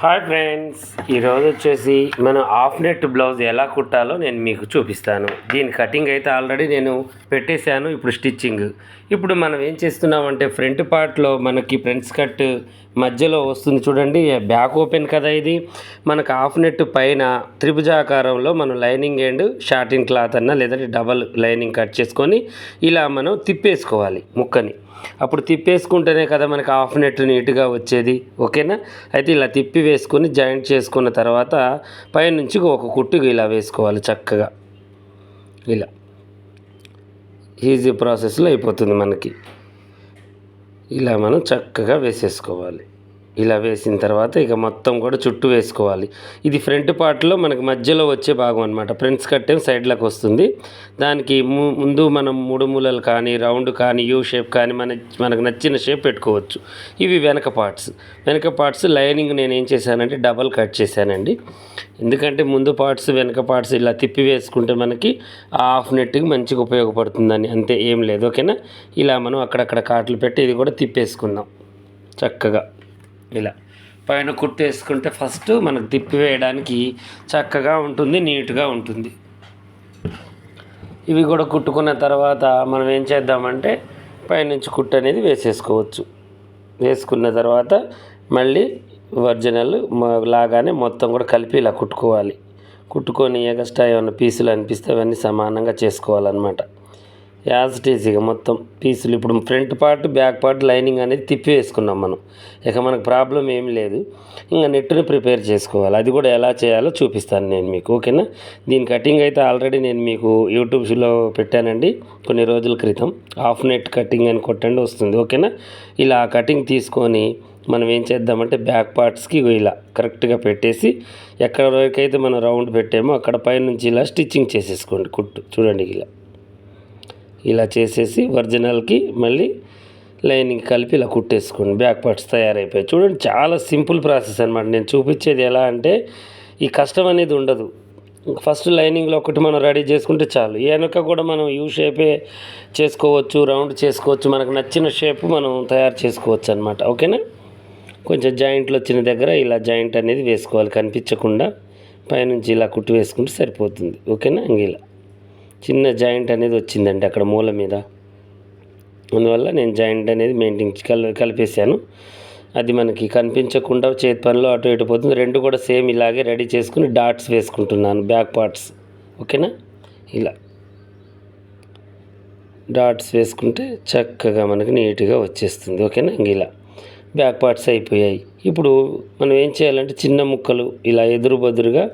Hi friends ఈరోజు వచ్చేసి మనం హాఫ్ నెట్ బ్లౌజ్ ఎలా కుట్టాలో నేను మీకు చూపిస్తాను. దీని కటింగ్ అయితే ఆల్రెడీ నేను పెట్టేశాను ఇప్పుడు స్టిచ్చింగ్. ఇప్పుడు మనం ఏం చేస్తున్నామంటే ఫ్రంట్ పార్ట్లో మనకి ఫ్రంట్స్ కట్ మధ్యలో వస్తుంది చూడండి బ్యాక్ ఓపెన్ కదా ఇది. మనకు హాఫ్ నెట్ పైన త్రిభుజాకారంలో మనం లైనింగ్ అండ్ షార్టింగ్ క్లాత్ అన్న లేదంటే డబల్ లైనింగ్ కట్ చేసుకొని ఇలా మనం తిప్పేసుకోవాలి ముక్కని. అప్పుడు తిప్పేసుకుంటేనే కదా మనకి హాఫ్ నెట్ నీట్గా వచ్చేది. ఓకేనా? అయితే ఇలా తిప్పి వేసుకొని జాయింట్ చేసుకున్న తర్వాత పైనుంచి ఒక కుట్టు ఇలా వేసుకోవాలి చక్కగా. ఇలా. ఈజీ ప్రాసెస్లో అయిపోతుంది మనకి. ఇలా మనం చక్కగా వేసేసుకోవాలి. ఇలా వేసిన తర్వాత ఇక మొత్తం కూడా చుట్టూ వేసుకోవాలి. ఇది ఫ్రంట్ పార్ట్లో మనకి మధ్యలో వచ్చే భాగం అనమాట ఫ్రంట్స్ కట్టేం సైడ్లకు వస్తుంది. దానికి ము- ముందు మనం మూడు మూలలు కానీ రౌండ్ కానీ యూ షేప్ కానీ మన మనకు నచ్చిన షేప్ పెట్టుకోవచ్చు. ఇవి వెనక పార్ట్స్. వెనక పార్ట్స్ లైనింగ్ నేను ఏం చేశానంటే డబల్ కట్ చేశానండి. ఎందుకంటే ముందు పార్ట్స్ వెనక పార్ట్స్ ఇలా తిప్పి వేసుకుంటే మనకి ఆ హాఫ్ నెట్కి మంచిగా ఉపయోగపడుతుందని. అంతే ఏం లేదు. ఓకేనా? ఇలా మనం అక్కడక్కడ కాట్లు పెట్టి ఇది కూడా తిప్పేసుకుందాం. చక్కగా. ఇలా. పైన కుట్టేసుకుంటే ఫస్ట్ మనకు తిప్పి వేయడానికి చక్కగా ఉంటుంది నీట్గా ఉంటుంది. ఇవి కూడా కుట్టుకున్న తర్వాత మనం ఏం చేద్దామంటే పైనుంచి కుట్టు అనేది వేసేసుకోవచ్చు. వేసుకున్న తర్వాత మళ్ళీ ఒరిజినల్ లాగానే మొత్తం కూడా కలిపి ఇలా కుట్టుకోవాలి. కుట్టుకొని ఎగస్ట్రా ఏమైనా పీసులు అనిపిస్తే అవన్నీ సమానంగా చేసుకోవాలన్నమాట. యాజ్ ఇట్ ఈజ్ ఇక మొత్తం పీసులు. ఇప్పుడు front part back part lining అనేది తిప్పి వేసుకున్నాం మనం. ఇక మనకు ప్రాబ్లం ఏం లేదు. ఇంకా నెట్ని ప్రిపేర్ చేసుకోవాలి. అది కూడా ఎలా చేయాలో చూపిస్తాను నేను మీకు. ఓకేనా? దీని కటింగ్ అయితే ఆల్రెడీ నేను మీకు యూట్యూబ్లో పెట్టానండి. కొన్ని రోజుల క్రితం. హాఫ్ నెట్ కటింగ్ అని కొట్టండి వస్తుంది. ఓకేనా? ఇలా కటింగ్ తీసుకొని మనం ఏం చేద్దామంటే బ్యాక్ పార్ట్స్కి ఇలా కరెక్ట్గా పెట్టేసి ఎక్కడ వరకు అయితే మనం రౌండ్ పెట్టామో అక్కడ పైనుంచి ఇలా స్టిచ్చింగ్ చేసేసుకోండి కుట్టు. చూడండి ఇలా. ఇలా చేసేసి ఒరిజినల్కి మళ్ళీ లైనింగ్ కలిపి ఇలా కుట్టేసుకోండి. బ్యాక్ పార్ట్స్ తయారైపోయాయి. చూడండి చాలా సింపుల్ ప్రాసెస్ అనమాట నేను చూపించేది ఎలా అంటే ఈ కష్టం అనేది ఉండదు. ఫస్ట్ లైనింగ్లో ఒకటి మనం రెడీ చేసుకుంటే చాలు. ఈ వెనక కూడా మనం యూ షేపే చేసుకోవచ్చు రౌండ్ చేసుకోవచ్చు. మనకు నచ్చిన షేప్ మనం తయారు చేసుకోవచ్చు అనమాట ఓకేనా? కొంచెం జాయింట్లు వచ్చిన దగ్గర ఇలా జాయింట్ అనేది వేసుకోవాలి. కనిపించకుండా పైనుంచి ఇలా కుట్టి వేసుకుంటే సరిపోతుంది. ఓకేనా? ఇంక ఇలా. చిన్న జాయింట్ అనేది వచ్చిందండి అక్కడ మూల మీద. అందువల్ల నేను జాయింట్ అనేది మెయింటైన్ కల్ కలిపేశాను. అది మనకి కనిపించకుండా చేతి పనిలో అటు ఇటు పోతుంది. రెండు కూడా సేమ్ ఇలాగే రెడీ చేసుకుని డాట్స్ వేసుకుంటున్నాను బ్యాక్ పార్ట్స్. ఓకేనా? ఇలా. డాట్స్ వేసుకుంటే చక్కగా మనకి నీట్గా వచ్చేస్తుంది. ఓకేనా? ఇంక ఇలా. బ్యాక్ పార్ట్స్ అయిపోయాయి. ఇప్పుడు మనం ఏం చేయాలంటే చిన్న ముక్కలు ఇలా ఎదురు బదురుగా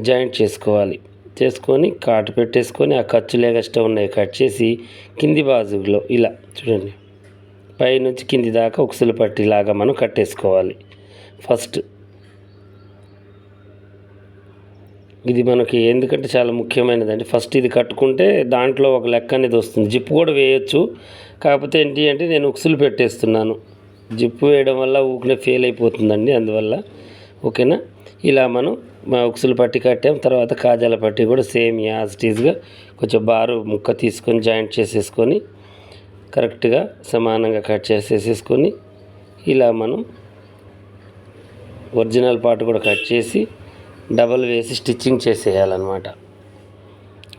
జాయింట్ చేసుకోవాలి. చేసుకొని కాటు పెట్టేసుకొని ఆ ఖర్చులు ఎగస్ట్రా ఉన్నాయి కట్ చేసి కింది బాజులో ఇలా చూడండి. పైనుంచి కింది దాకా ఉక్సులు పట్టిలాగా మనం కట్టేసుకోవాలి. ఫస్ట్ ఇది మనకి ఎందుకంటే చాలా ముఖ్యమైనదండి. ఫస్ట్ ఇది కట్టుకుంటే దాంట్లో ఒక లెక్క అనేది వస్తుంది. జిప్పు కూడా వేయొచ్చు. కాకపోతే ఏంటి అంటే నేను ఉక్సులు పెట్టేస్తున్నాను. జిప్పు వేయడం వల్ల ఊకినే ఫెయిల్ అయిపోతుందండి అందువల్ల. ఓకేనా? ఇలా మనం ఉక్సులు పట్టి కట్టాం తర్వాత కాజాల పట్టి కూడా సేమ్ యాజ్ టీజ్గా కొంచెం బారు ముక్క తీసుకొని జాయింట్ చేసేసుకొని కరెక్ట్గా సమానంగా కట్ చేసేసేసుకొని ఇలా మనం ఒరిజినల్ పార్ట్ కూడా కట్ చేసి డబల్ వేసి స్టిచ్చింగ్ చేసేయాలన్నమాట.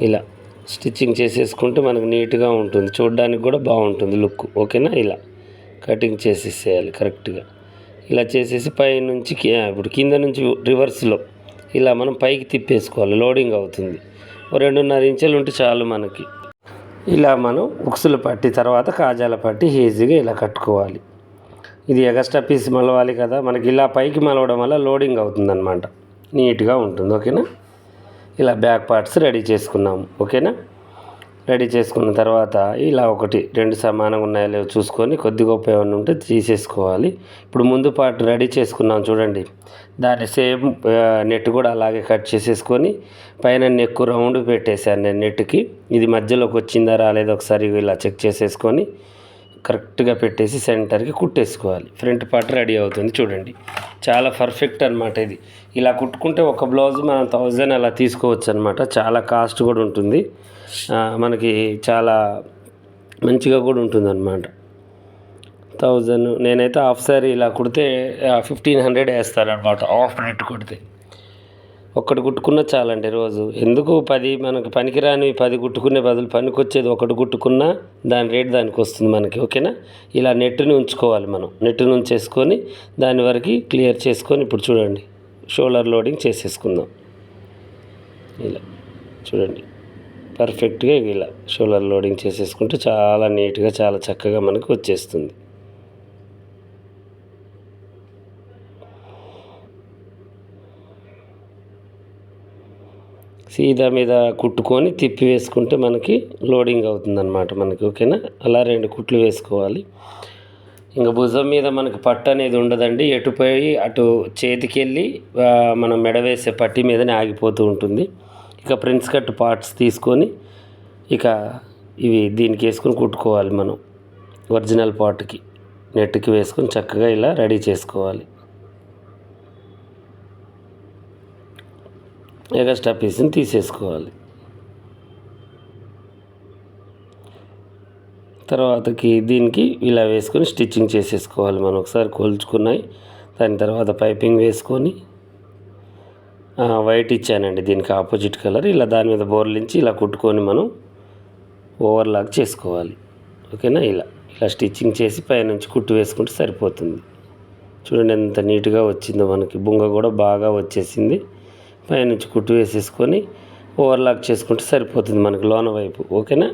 ఇలా స్టిచ్చింగ్ చేసేసుకుంటే మనకు నీట్గా ఉంటుంది. చూడడానికి కూడా బాగుంటుంది లుక్. ఓకేనా? ఇలా కటింగ్ చేసేసేయాలి కరెక్ట్గా. ఇలా చేసేసి పై నుంచి ఇప్పుడు కింద నుంచి రివర్స్లో ఇలా మనం పైకి తిప్పేసుకోవాలి. లోడింగ్ అవుతుంది. రెండున్నర ఇంచులు ఉంటే చాలు మనకి. ఇలా మనం ఉక్సులు పట్టి తర్వాత కాజాల పట్టి ఈజీగా ఇలా కట్టుకోవాలి. ఇది ఎగస్ట్రా పీస్ మలవాలి కదా మనకి ఇలా పైకి మలవడం వల్ల లోడింగ్ అవుతుందన్నమాట. నీట్గా ఉంటుంది. ఓకేనా? ఇలా బ్యాక్ పార్ట్స్ రెడీ చేసుకున్నాము. ఓకేనా? రెడీ చేసుకున్న తర్వాత ఇలా ఒకటి రెండు సమానంగా ఉన్నాయో లేవో చూసుకొని కొద్ది గొప్ప ఏమైనా ఉంటే తీసేసుకోవాలి. ఇప్పుడు ముందు పార్ట్ రెడీ చేసుకున్నాం చూడండి. దాన్ని సేమ్ నెట్ కూడా అలాగే కట్ చేసేసుకొని పైన నెక్ రౌండ్ పెట్టేశాను నేను నెట్కి. ఇది మధ్యలోకి వచ్చిందా రాలేదో ఒకసారి ఇలా చెక్ చేసేసుకొని కరెక్ట్గా పెట్టేసి సెంటర్కి కుట్టేసుకోవాలి. ఫ్రంట్ పార్ట్ రెడీ అవుతుంది చూడండి. చాలా పర్ఫెక్ట్ అనమాట ఇది. ఇలా కుట్టుకుంటే ఒక బ్లౌజ్ మనం థౌజండ్ అలా తీసుకోవచ్చు అనమాట చాలా కాస్ట్ కూడా ఉంటుంది. మనకి చాలా మంచిగా కూడా ఉంటుందన్నమాట. థౌజండ్ నేనైతే హాఫ్ సారీ ఇలా కుడితే ఫిఫ్టీన్ హండ్రెడ్ వేస్తారనమాట హాఫ్ నెట్ కుడితే. ఒక్కటి కుట్టుకున్న చాలండి రోజు. ఎందుకు పది మనకు పనికిరాని పది కుట్టుకునే బదులు పనికి వచ్చేది ఒకటి కుట్టుకున్నా దాని రేట్ దానికి వస్తుంది మనకి ఓకేనా? ఇలా నెట్టుని ఉంచుకోవాలి మనం. నెట్టుని ఉంచేసుకొని దాని వరకు క్లియర్ చేసుకొని ఇప్పుడు చూడండి. షోల్డర్ లోడింగ్ చేసేసుకుందాం. ఇలా చూడండి. పర్ఫెక్ట్గా ఇలా షోలర్ లోడింగ్ చేసేసుకుంటే చాలా నీట్గా చాలా చక్కగా మనకు వచ్చేస్తుంది. సీదా మీద కుట్టుకొని తిప్పి వేసుకుంటే మనకి లోడింగ్ అవుతుందన్నమాట మనకి ఓకేనా? అలా రెండు కుట్లు వేసుకోవాలి. ఇంకా భుజం మీద మనకి పట్టు అనేది ఉండదండి. ఎటుపోయి అటు చేతికి వెళ్ళి మనం మెడ వేసే పట్టి మీదనే ఆగిపోతూ ఉంటుంది. ఇక ప్రిన్స్ కట్ పార్ట్స్ తీసుకొని ఇక ఇవి దీనికి వేసుకొని కుట్టుకోవాలి మనం. ఒరిజినల్ పార్ట్కి నెట్కి వేసుకొని చక్కగా ఇలా రెడీ చేసుకోవాలి. ఎగస్ట్రా పీస్ని తీసేసుకోవాలి. తర్వాతకి దీనికి ఇలా వేసుకొని స్టిచ్చింగ్ చేసేసుకోవాలి మనం. ఒకసారి కొలుచుకున్నాయి. దాని తర్వాత పైపింగ్ వేసుకొని వైట్ ఇచ్చానండి. దీనికి ఆపోజిట్ కలర్. ఇలా దాని మీద బోర్లించి ఇలా కుట్టుకొని మనం ఓవర్లాక్ చేసుకోవాలి. ఓకేనా? ఇలా. ఇలా స్టిచ్చింగ్ చేసి పైనుంచి కుట్టు వేసుకుంటే సరిపోతుంది. చూడండి ఎంత నీట్గా వచ్చిందో మనకి. బుంగ కూడా బాగా వచ్చేసింది. పైనుంచి కుట్టు వేసేసుకొని ఓవర్లాక్ చేసుకుంటే సరిపోతుంది మనకి లోన వైపు. ఓకేనా?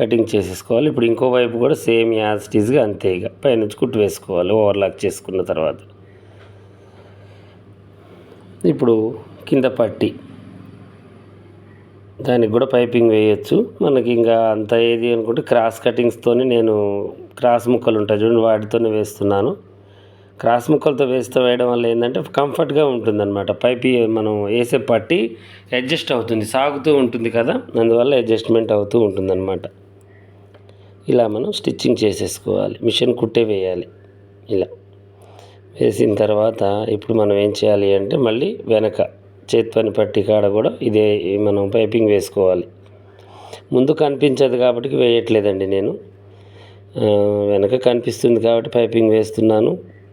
కటింగ్ చేసేసుకోవాలి. ఇప్పుడు ఇంకో వైపు కూడా సేమ్ యాజ్ టీజ్గా అంతే ఇక. పైనుంచి కుట్టు వేసుకోవాలి. ఓవర్లాక్ చేసుకున్న తర్వాత. ఇప్పుడు కింద పట్టి. దానికి కూడా పైపింగ్ వేయచ్చు. మనకి ఇంకా అంత ఏది అనుకుంటే క్రాస్ కటింగ్స్తోనే నేను క్రాస్ ముక్కలు ఉంటాయి చూడండి వాటితోనే వేస్తున్నాను. క్రాస్ ముక్కలతో వేస్తే వేయడం వల్ల ఏంటంటే కంఫర్ట్గా ఉంటుందన్నమాట. పైపి మనం వేసే పట్టి అడ్జస్ట్ అవుతుంది సాగుతూ ఉంటుంది కదా. అందువల్ల అడ్జస్ట్మెంట్ అవుతూ ఉంటుందన్నమాట. ఇలా మనం స్టిచ్చింగ్ చేసేసుకోవాలి. మిషన్ కుట్టే వేయాలి. ఇలా. వేసిన తర్వాత ఇప్పుడు మనం ఏం చేయాలి అంటే మళ్ళీ వెనక చేతి పని పట్టి కాడ కూడా ఇదే మనం పైపింగ్ వేసుకోవాలి. ముందు కనిపించదు కాబట్టి వేయట్లేదండి నేను. వెనక కనిపిస్తుంది కాబట్టి పైపింగ్ వేస్తున్నాను.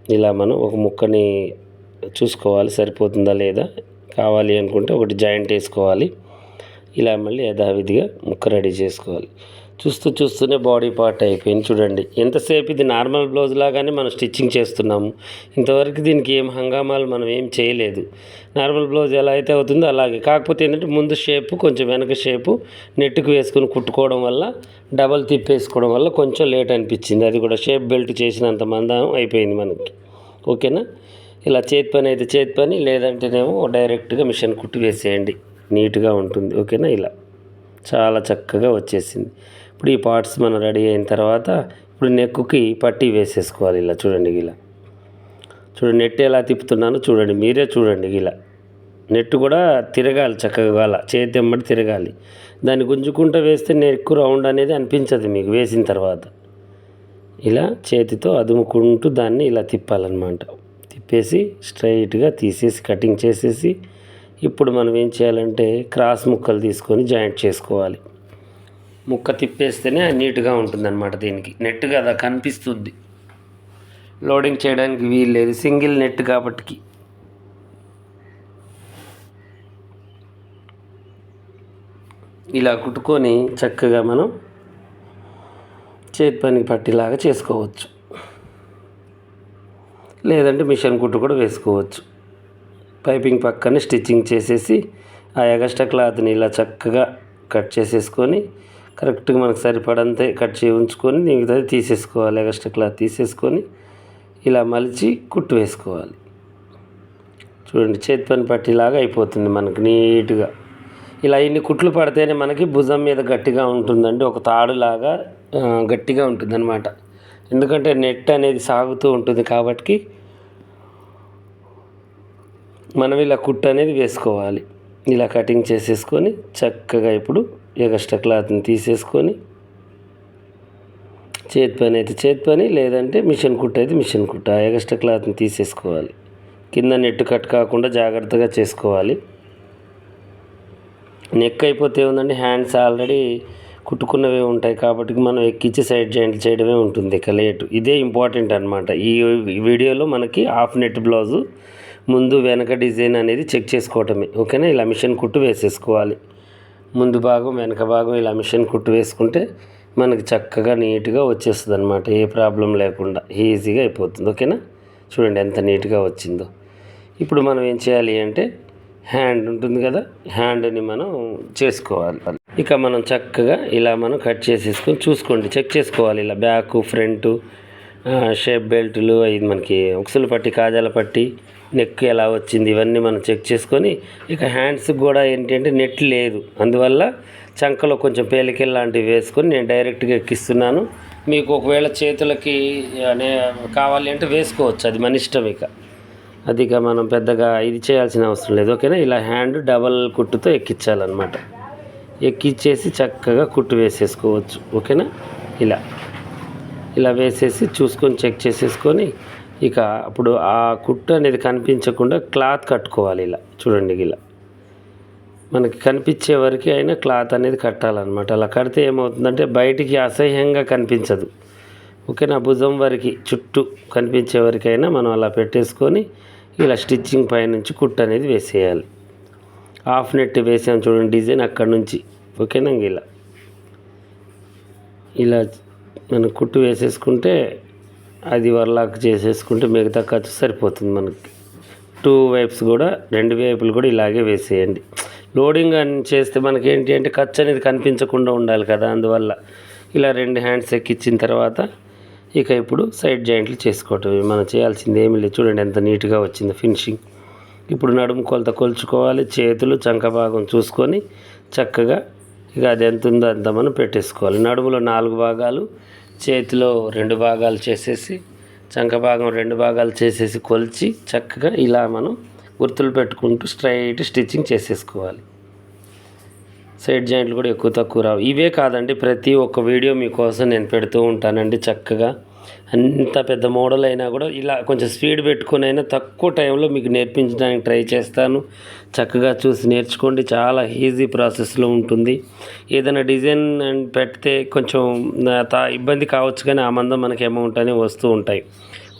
ఇలా మనం ఒక ముక్కని చూసుకోవాలి సరిపోతుందా లేదా? కావాలి అనుకుంటే ఒకటి జాయింట్ వేసుకోవాలి. ఇలా మళ్ళీ యథావిధిగా ముక్క రెడీ చేసుకోవాలి. చూస్తూ చూస్తూనే బాడీ పార్ట్ అయిపోయింది. చూడండి ఎంతసేపు ఇది నార్మల్ బ్లౌజ్ లాగానే మనం స్టిచ్చింగ్ చేస్తున్నాము ఇంతవరకు దీనికి ఏం హంగామాలు మనం ఏం చేయలేదు. నార్మల్ బ్లౌజ్ ఎలా అయితే అవుతుందో అలాగే. కాకపోతే ఏంటంటే ముందు షేపు కొంచెం వెనక షేపు నెట్టుకు వేసుకుని కుట్టుకోవడం వల్ల డబల్ తిప్పేసుకోవడం వల్ల కొంచెం లేట్ అనిపించింది. అది కూడా షేప్ బెల్ట్ చేసినంత మందం అయిపోయింది మనకి. ఓకేనా? ఇలా చేతి పని అయితే చేతి పని లేదంటేనేమో డైరెక్ట్గా మిషన్ కుట్టి వేసేయండి. నీట్గా ఉంటుంది. ఓకేనా? ఇలా. చాలా చక్కగా వచ్చేసింది. ఇప్పుడు ఈ పార్ట్స్ మనం రెడీ అయిన తర్వాత ఇప్పుడు నెక్కుకి పట్టీ వేసేసుకోవాలి ఇలా చూడండి ఇలా. చూడండి నెట్ ఎలా తిప్పుతున్నానో చూడండి మీరే చూడండి ఇలా. నెట్ కూడా తిరగాలి చక్కగా అలా చేతి ఎమ్మడి తిరగాలి. దాన్ని గుంజుకుంటూ వేస్తే నెక్కు రౌండ్ అనేది అనిపించదు మీకు వేసిన తర్వాత. ఇలా చేతితో అదుముకుంటూ దాన్ని ఇలా తిప్పాలన్నమాట. తిప్పేసి స్ట్రైట్గా తీసేసి కటింగ్ చేసేసి ఇప్పుడు మనం ఏం చేయాలంటే క్రాస్ ముక్కలు తీసుకొని జాయింట్ చేసుకోవాలి. ముక్క తిప్పేస్తేనే నీట్గా ఉంటుందన్నమాట దీనికి. నెట్ కదా కనిపిస్తుంది. లోడింగ్ చేయడానికి వీలు లేదు. సింగిల్ నెట్ కాబట్టి ఇలా కుట్టుకొని చక్కగా మనం చేతి పనికి పట్టేలాగా చేసుకోవచ్చు. లేదంటే మిషన్ కుట్టు కూడా వేసుకోవచ్చు. పైపింగ్ పక్కనే స్టిచ్చింగ్ చేసేసి ఆ ఎగస్ట్రా క్లాత్ని ఇలా చక్కగా కట్ చేసేసుకొని కరెక్ట్గా మనకు సరిపడంతే కట్ చేయి ఉంచుకొని మిగతాది తీసేసుకోవాలి ఎక్స్ట్రా క్లాత్ తీసేసుకొని ఇలా మలిచి కుట్టు వేసుకోవాలి. చూడండి చేతి పని పట్టిలాగా అయిపోతుంది మనకు నీట్గా. ఇలా ఇన్ని కుట్లు పడితేనే మనకి భుజం మీద గట్టిగా ఉంటుందండి ఒక తాడులాగా గట్టిగా ఉంటుంది అనమాట ఎందుకంటే నెట్ అనేది సాగుతూ ఉంటుంది కాబట్టి మనం ఇలా కుట్టు అనేది వేసుకోవాలి. ఇలా కటింగ్ చేసేసుకొని చక్కగా ఇప్పుడు ఎగస్ట్రా క్లాత్ని తీసేసుకొని చేతి పని అయితే చేతి పని లేదంటే మిషన్ కుట్టు అయితే మిషన్ కుట్టు. ఆ ఎగస్ట్రా క్లాత్ని తీసేసుకోవాలి. కింద నెట్టు కట్ కాకుండా జాగ్రత్తగా చేసుకోవాలి. నెక్ అయిపోతే ఏముందండి? హ్యాండ్స్ ఆల్రెడీ కుట్టుకున్నవే ఉంటాయి కాబట్టి మనం ఎక్కించి సైడ్ జాయింట్లు చేయడమే ఉంటుంది ఇక లేటు. ఇదే ఇంపార్టెంట్ అనమాట ఈ వీడియోలో మనకి హాఫ్ నెట్ బ్లౌజు ముందు వెనక డిజైన్ అనేది చెక్ చేసుకోవటమే. ఓకేనా? ఇలా మిషన్ కుట్టు వేసేసుకోవాలి. ముందు భాగం వెనక భాగం ఇలా మిషన్ కుట్టు వేసుకుంటే మనకి చక్కగా నీట్గా వచ్చేస్తుంది అనమాట ఏ ప్రాబ్లం లేకుండా ఈజీగా అయిపోతుంది. ఓకేనా? చూడండి ఎంత నీట్గా వచ్చిందో. ఇప్పుడు మనం ఏం చేయాలి అంటే హ్యాండ్ ఉంటుంది కదా హ్యాండ్ని మనం చేసుకోవాలి. ఇక మనం చక్కగా ఇలా మనం కట్ చేసేసుకొని చూసుకోండి. చెక్ చేసుకోవాలి. ఇలా బ్యాక్ ఫ్రంట్ షేప్ బెల్ట్లు అవి మనకి ఉక్సులు పట్టి కాజాల పట్టి నెక్ ఎలా వచ్చింది ఇవన్నీ మనం చెక్ చేసుకొని ఇక హ్యాండ్స్కి కూడా ఏంటంటే నెట్ లేదు. అందువల్ల చంకలో కొంచెం పేలికెళ్ళ లాంటివి వేసుకొని నేను డైరెక్ట్గా ఎక్కిస్తున్నాను. మీకు ఒకవేళ చేతులకి అనే కావాలి అంటే వేసుకోవచ్చు అది మన ఇష్టం ఇక. అది ఇక మనం పెద్దగా ఇది చేయాల్సిన అవసరం లేదు ఓకేనా? ఇలా హ్యాండ్ డబల్ కుట్టుతో ఎక్కించాలన్నమాట. ఎక్కిచ్చేసి చక్కగా కుట్టు వేసేసుకోవచ్చు ఓకేనా? ఇలా. ఇలా వేసేసి చూసుకొని చెక్ చేసేసుకొని ఇక అప్పుడు ఆ కుట్టు అనేది కనిపించకుండా క్లాత్ కట్టుకోవాలి ఇలా. చూడండి ఇలా. మనకి కనిపించే వరకు అయినా క్లాత్ అనేది కట్టాలన్నమాట. అలా కడితే ఏమవుతుందంటే బయటికి అసహ్యంగా కనిపించదు. ఓకే నా భుజం వరకు చుట్టూ కనిపించే వరకైనా మనం అలా పెట్టేసుకొని ఇలా స్టిచ్చింగ్ పైనుంచి కుట్టు అనేది వేసేయాలి. హాఫ్ నెట్ వేసాం చూడండి డిజైన్ అక్కడ నుంచి. ఓకేనా ఇలా. ఇలా మనం కుట్టు వేసేసుకుంటే అది వర్లాక్ చేసేసుకుంటే మిగతా ఖర్చు సరిపోతుంది మనకి. టూ వైప్స్ కూడా రెండు వైపులు కూడా ఇలాగే వేసేయండి. లోడింగ్ అని చేస్తే మనకి ఏంటి అంటే ఖర్చు అనేది కనిపించకుండా ఉండాలి కదా అందువల్ల ఇలా రెండు హ్యాండ్స్ ఎక్కించిన తర్వాత ఇక ఇప్పుడు సైడ్ జాయింట్లు చేసుకోవటం మనం చేయాల్సింది ఏమి లేదు. చూడండి ఎంత నీట్గా వచ్చింది ఫినిషింగ్. ఇప్పుడు నడుము కొలత కొలుచుకోవాలి. చేతులు చంక భాగం చూసుకొని చక్కగా ఇక అది ఎంత ఉందో అంత మనం పెట్టేసుకోవాలి. నడుములో నాలుగు భాగాలు చేతిలో రెండు భాగాలు చేసేసి చంక భాగం రెండు భాగాలు చేసేసి కొలిచి చక్కగా ఇలా మనం గుర్తులు పెట్టుకుంటూ స్ట్రైట్ స్టిచ్చింగ్ చేసేసుకోవాలి. సైడ్ జాయింట్లు కూడా ఎక్కువ తక్కువ రావు. ఇవే కాదండి ప్రతి ఒక్క వీడియో మీకోసం నేను పెడుతూ ఉంటానండి చక్కగా. అంత పెద్ద మోడల్ అయినా కూడా ఇలా కొంచెం స్పీడ్ పెట్టుకుని అయినా తక్కువ టైంలో మీకు నేర్పించడానికి ట్రై చేస్తాను. చక్కగా చూసి నేర్చుకోండి. చాలా ఈజీ ప్రాసెస్లో ఉంటుంది. ఏదైనా డిజైన్ పెడితే కొంచెం ఇబ్బంది కావచ్చు కానీ ఆ మందం మనకి అమౌంట్ అనేవి వస్తూ ఉంటాయి.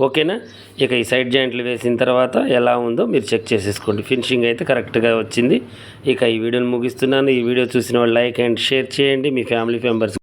ఓకేనా? ఇక ఈ సైడ్ జాయింట్లు వేసిన తర్వాత ఎలా ఉందో మీరు చెక్ చేసేసుకోండి. ఫినిషింగ్ అయితే కరెక్ట్గా వచ్చింది. ఇక ఈ వీడియోని ముగిస్తున్నాను. ఈ వీడియో చూసిన వాళ్ళు లైక్ అండ్ షేర్ చేయండి. మీ ఫ్యామిలీ మెంబర్స్